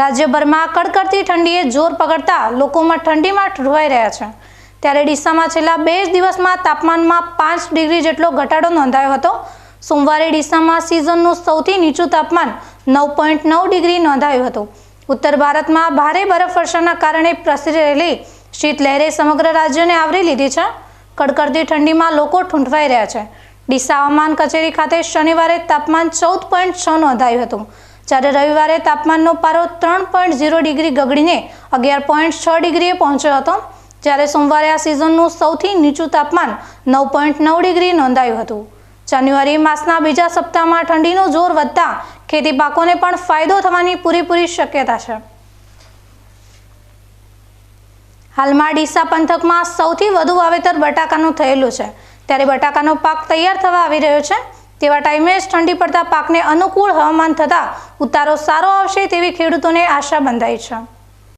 રાજ્યભરમાં કડકડતી ઠંડીએ જોર પકડતા લોકોમાં ઠંડીમાં ઠરવાઈ રહ્યા છે. ત્યારે ડીસામાં છેલ્લા બે જ દિવસમાં તાપમાનમાં પાંચ ડિગ્રી જેટલો ઘટાડો નોંધાયો હતો. સોમવારે ડીસામાં સિઝનનું સૌથી નીચું તાપમાન નવ પોઈન્ટ નવ ડિગ્રી નોંધાયું હતું. ઉત્તર ભારતમાં ભારે બરફવર્ષાના કારણે પ્રસરી રહેલી શીતલહેરે સમગ્ર રાજ્યને આવરી લીધી છે. કડકડતી ઠંડીમાં લોકો ઠૂંઠવાઈ રહ્યા છે. ડીસા હવામાન કચેરી ખાતે શનિવારે તાપમાન ચૌદ પોઈન્ટ છ નોંધાયું હતું. જ્યારે રવિવારે તાપમાનનો પારો ત્રણ પોઈન્ટ ઝીરો ડિગ્રી ગગડીને અગિયાર પોઈન્ટ છ ડિગ્રીએ પહોંચ્યો હતો, જ્યારે સોમવારે આ સિઝનનું સૌથી નીચું તાપમાન નવ પોઈન્ટ નવ ડિગ્રી નોંધાયું હતું. જાન્યુઆરી માસના બીજા સપ્તાહમાં ઠંડીનું જોર વધતા ખેતી પાકોને પણ ફાયદો થવાની પૂરેપૂરી શક્યતા છે. હાલમાં ડીસા પંથકમાં સૌથી વધુ વાવેતર બટાકાનું થયેલું છે. ત્યારે બટાકાનો પાક તૈયાર થવા આવી રહ્યો છે. તેવા ટાઈમે જ ઠંડી પડતા પાકને અનુકૂળ હવામાન થતાં ઉતારો સારો આવશે તેવી ખેડૂતોને આશા બંધાઈ છે.